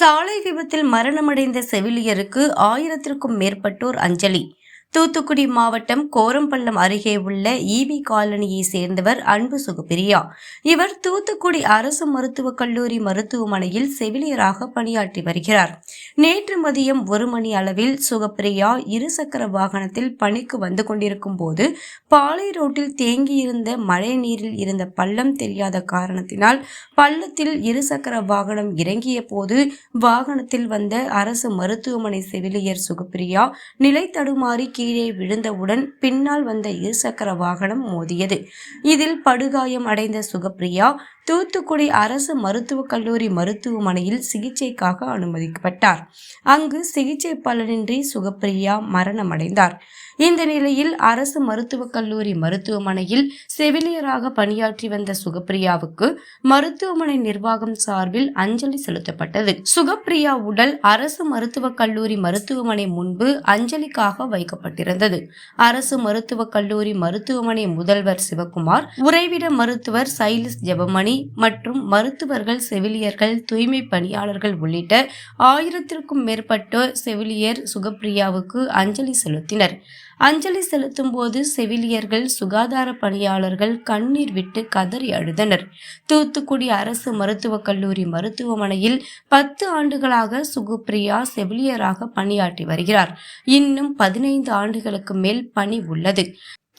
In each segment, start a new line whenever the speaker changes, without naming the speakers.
சாலை விபத்தில் மரணமடைந்த செவிலியருக்கு ஆயிரத்திற்கும் மேற்பட்டோர் அஞ்சலி. தூத்துக்குடி மாவட்டம் கோரம்பள்ளம் அருகே உள்ள ஈபி காலனியை சேர்ந்தவர் அன்பு சுகுபிரியா. இவர் தூத்துக்குடி அரசு மருத்துவக் கல்லூரி மருத்துவமனையில் செவிலியராக பணியாற்றி வருகிறார். நேற்று மதியம் ஒரு மணி அளவில் சுகப்பிரியா இருசக்கர வாகனத்தில் பணிக்கு வந்து கொண்டிருக்கும் போது பாலை ரோட்டில் தேங்கியிருந்த மழை நீரில் இருந்த பள்ளம் தெரியாத காரணத்தினால் பள்ளத்தில் இருசக்கர வாகனம் இறங்கிய போது வாகனத்தில் வந்த அரசு மருத்துவமனை செவிலியர் சுகப்பிரியா நிலை தடுமாறி கீழே விழுந்தவுடன் பின்னால் வந்த இருசக்கர வாகனம் மோதியது. இதில் படுகாயம் அடைந்த சுகப்பிரியா தூத்துக்குடி அரசு மருத்துவக் கல்லூரி மருத்துவமனையில் சிகிச்சைக்காக அனுமதிக்கப்பட்டார். அங்கு சிகிச்சை பலனின்றி சுகப்பிரியா மரணமடைந்தார். இந்த நிலையில் அரசு மருத்துவக் கல்லூரி மருத்துவமனையில் செவிலியராக பணியாற்றி வந்த சுகப்பிரியாவுக்கு மருத்துவமனை நிர்வாகம் சார்பில் அஞ்சலி செலுத்தப்பட்டது. சுகப்பிரியா உடல் அரசு மருத்துவக் கல்லூரி மருத்துவமனை முன்பு அஞ்சலிக்காக வைக்கப்பட்டிருந்தது அரசு மருத்துவக் கல்லூரி மருத்துவமனை முதல்வர் சிவகுமார் உறைவிட மருத்துவர் சைலிஸ் ஜெபமணி மற்றும் மருத்துவர்கள் செவிலியர்கள் தூய்மை பணியாளர்கள் உள்ளிட்ட ஆயிரத்திற்கும் மேற்பட்ட செவிலியர் சுகப்பிரியாவுக்கு அஞ்சலி செலுத்தினர். அஞ்சலி செலுத்தும் போது செவிலியர்கள் சுகாதார பணியாளர்கள் கண்ணீர் விட்டு கதறி அழுதனர். தூத்துக்குடி அரசு மருத்துவக் கல்லூரி மருத்துவமனையில் பத்து ஆண்டுகளாக சுகுப்பிரியா செவிலியராக பணியாற்றி வருகிறார். இன்னும் பதினைந்து ஆண்டுகளுக்கு மேல் பணி உள்ளது.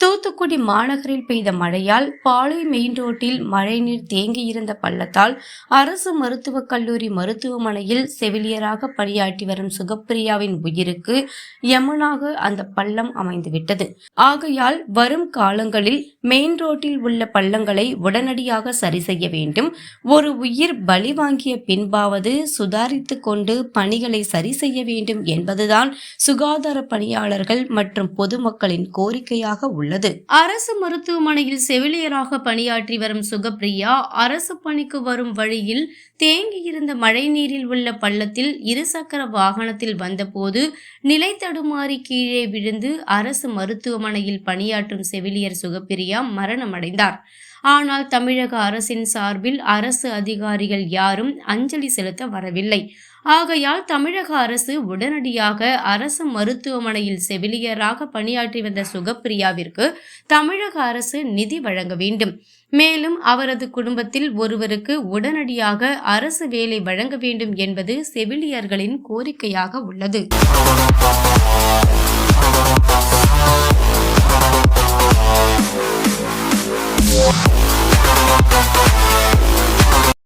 தூத்துக்குடி மாநகரில் பெய்த மழையால் பாளை மெயின் ரோட்டில் மழைநீர் தேங்கியிருந்த பள்ளத்தால் அரசு மருத்துவக் கல்லூரி மருத்துவமனையில் செவிலியராக பணியாற்றி வரும் சுகப்பிரியாவின் உயிருக்கு யமனாக அந்த பள்ளம் அமைந்துவிட்டது. ஆகையால் வரும் காலங்களில் மெயின் ரோட்டில் உள்ள பள்ளங்களை உடனடியாக சரி செய்ய வேண்டும். ஒரு உயிர் பலி வாங்கிய பின்பாவது சுதாரித்து கொண்டு பணிகளை சரி செய்ய வேண்டும் என்பதுதான் சுகாதார பணியாளர்கள் மற்றும் பொதுமக்களின் கோரிக்கையாக உள்ளது. உள்ளது. அரசு மருத்துவமனையில் செவிலியராக பணியாற்றி வரும் சுகப்பிரியா அரசு பணிக்கு வரும் வழியில் தேங்கியிருந்த மழைநீரில் உள்ள பள்ளத்தில் இருசக்கர வாகனத்தில் வந்தபோது நிலை தடுமாறி கீழே விழுந்து அரசு மருத்துவமனையில் பணியாற்றும் செவிலியர் சுகப்பிரியா மரணமடைந்தார். ஆனால் தமிழக அரசின் சார்பில் அரசு அதிகாரிகள் யாரும் அஞ்சலி செலுத்த வரவில்லை. ஆகையால் தமிழக அரசு உடனடியாக அரசு மருத்துவமனையில் செவிலியராக பணியாற்றி வந்த சுகப்பிரியாவிற்கு தமிழக அரசு நிதி வழங்க வேண்டும். மேலும் அவரது குடும்பத்தில் ஒருவருக்கு உடனடியாக அரசு வேலை வழங்க வேண்டும் என்பது செவிலியர்களின் கோரிக்கையாக உள்ளது.